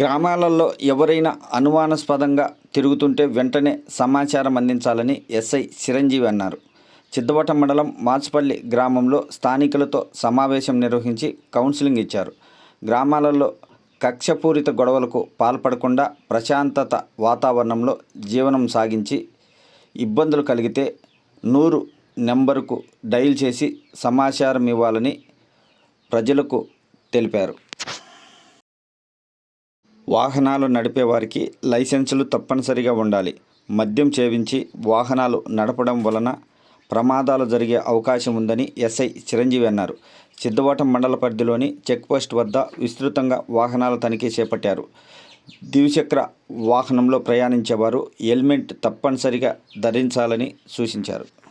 గ్రామాలలో ఎవరైనా అనుమానాస్పదంగా తిరుగుతుంటే వెంటనే సమాచారం అందించాలని ఎస్ఐ చిరంజీవి అన్నారు. చిద్దవటం మండలం మాచుపల్లి గ్రామంలో స్థానికులతో సమావేశం నిర్వహించి కౌన్సిలింగ్ ఇచ్చారు. గ్రామాలలో కక్షపూరిత గొడవలకు పాల్పడకుండా ప్రశాంతత వాతావరణంలో జీవనం సాగించి ఇబ్బందులు కలిగితే నూరు నెంబరుకు డయల్ చేసి సమాచారం ఇవ్వాలని ప్రజలకు తెలిపారు. వాహనాలు నడిపే వారికి లైసెన్సులు తప్పనిసరిగా ఉండాలి. మద్యం సేవించి వాహనాలు నడపడం వలన ప్రమాదాలు జరిగే అవకాశం ఉందని ఎస్ఐ చిరంజీవి అన్నారు. సిద్ధవటం మండల పరిధిలోని చెక్పోస్ట్ వద్ద విస్తృతంగా వాహనాల తనిఖీ చేపట్టారు. ద్విచక్ర వాహనంలో ప్రయాణించేవారు హెల్మెట్ తప్పనిసరిగా ధరించాలని సూచించారు.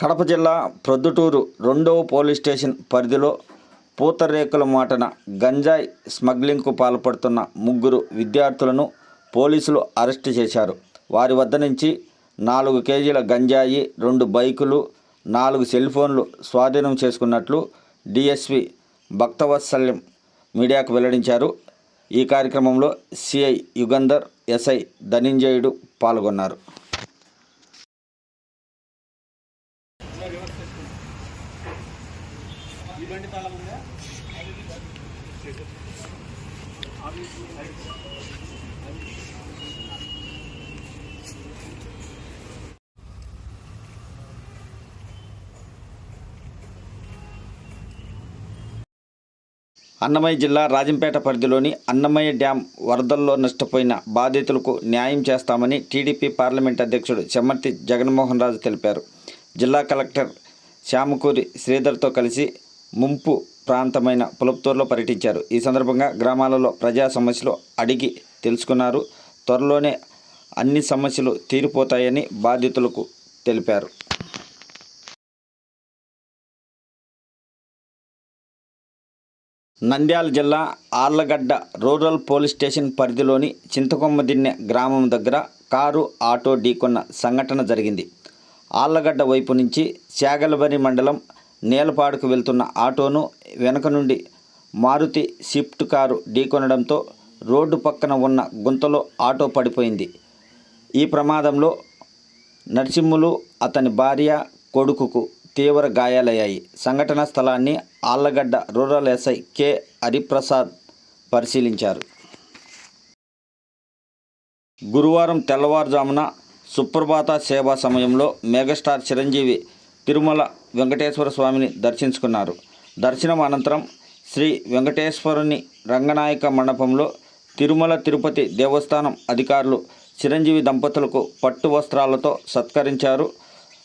కడప జిల్లా ప్రొద్దుటూరు రెండవ పోలీస్ స్టేషన్ పరిధిలో పూతరేకుల మాటన గంజాయి స్మగ్లింగ్కు పాల్పడుతున్న ముగ్గురు విద్యార్థులను పోలీసులు అరెస్టు చేశారు. వారి వద్ద నుంచి నాలుగు కేజీల గంజాయి రెండు బైకులు నాలుగు సెల్ ఫోన్లు స్వాధీనం చేసుకున్నట్లు డిఎస్పి భక్తవత్సల్యం మీడియాకు వెల్లడించారు. ఈ కార్యక్రమంలో సిఐ యుగంధర్ ఎస్ఐ ధనంజయుడు పాల్గొన్నారు. అన్నమయ్య జిల్లా రాజంపేట పరిధిలోని అన్నమయ్య డ్యాం వరదల్లో నష్టపోయిన బాధితులకు న్యాయం చేస్తామని టీడీపీ పార్లమెంట్ అధ్యక్షుడు చెమ్మర్తి జగన్మోహన్ రాజు తెలిపారు. జిల్లా కలెక్టర్ శ్యామకూరి శ్రీధర్తో కలిసి ముంపు ప్రాంతమైన పులప్తూరులో పర్యటించారు. ఈ సందర్భంగా గ్రామాలలో ప్రజా సమస్యలు అడిగి తెలుసుకున్నారు. త్వరలోనే అన్ని సమస్యలు తీరిపోతాయని బాధితులకు తెలిపారు. నంద్యాల జిల్లా ఆర్లగడ్డ రూరల్ పోలీస్ స్టేషన్ పరిధిలోని చింతకొమ్మదిన్నె గ్రామం దగ్గర కారు ఆటో ఢీకొన్న సంఘటన జరిగింది. ఆళ్ళగడ్డ వైపు నుంచి శాగలబరి మండలం నేలపాడుకు వెళ్తున్న ఆటోను వెనక నుండి మారుతి స్విఫ్ట్ కారు ఢీకొనడంతో రోడ్డు పక్కన ఉన్న గుంతలో ఆటో పడిపోయింది. ఈ ప్రమాదంలో నరసింహులు అతని భార్య కొడుకుకు తీవ్ర గాయాలయ్యాయి. సంఘటనా స్థలాన్ని Allagadda rural SI K. Hariprasad పరిశీలించారు. గురువారం తెల్లవారుజామున సుప్రభాత సేవా సమయంలో మెగాస్టార్ చిరంజీవి తిరుమల వెంకటేశ్వర స్వామిని దర్శించుకున్నారు. దర్శనం అనంతరం శ్రీ వెంకటేశ్వరుని రంగనాయక మండపంలో తిరుమల తిరుపతి దేవస్థానం అధికారులు చిరంజీవి దంపతులకు పట్టు వస్త్రాలతో సత్కరించారు.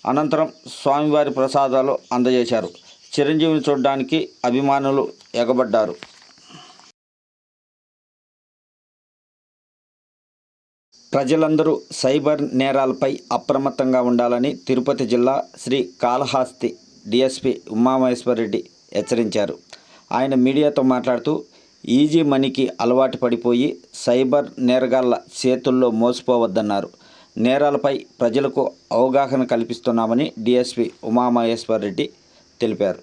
అనంతరం స్వామివారి ప్రసాదాలు అందజేశారు. చిరంజీవిని చూడడానికి అభిమానులు ఎగబడ్డారు. ప్రజలందరూ సైబర్ నేరాలపై అప్రమత్తంగా ఉండాలని తిరుపతి జిల్లా శ్రీ కాళహస్తి డిఎస్పి ఉమామహేశ్వరరెడ్డి హెచ్చరించారు. ఆయన మీడియాతో మాట్లాడుతూ ఈజీ మనీకి అలవాటు పడిపోయి సైబర్ నేరగాళ్ళ చేతుల్లో మోసపోవద్దన్నారు నేరాలపై ప్రజలకు అవగాహన కల్పిస్తున్నామని డిఎస్పి ఉమామహేశ్వరరెడ్డి తెలిపారు.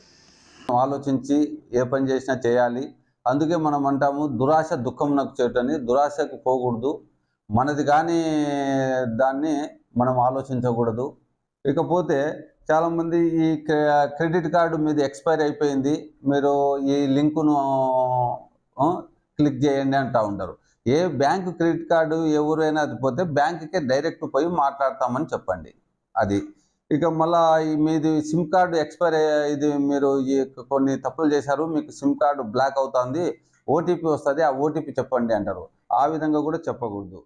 ఆలోచించి ఏ పని చేసినా చేయాలి. అందుకే మనం అంటాము దురాశ దుఃఖం నాకు చేయటని దురాశకు పోకూడదు. మనది కానీ దాన్ని మనం ఆలోచించకూడదు. ఇకపోతే చాలామంది ఈ క్రె- క్రెడిట్ కార్డు మీది ఎక్స్పైర్ అయిపోయింది. మీరు ఈ లింకును క్లిక్ చేయండి అంటూ ఉంటారు. ఏ బ్యాంకు క్రెడిట్ కార్డు ఎవరైనా అది పోతే బ్యాంకుకే డైరెక్ట్ పోయి మాట్లాడతామని చెప్పండి. అది. ఇక మళ్ళా మీది సిమ్ కార్డు ఎక్స్పైర్ ఇది మీరు ఈ కొన్ని తప్పులు చేశారు మీకు సిమ్ కార్డు బ్లాక్ అవుతుంది ఓటీపీ వస్తుంది ఆ ఓటీపీ చెప్పండి అంటారు. ఆ విధంగా కూడా చెప్పకూడదు.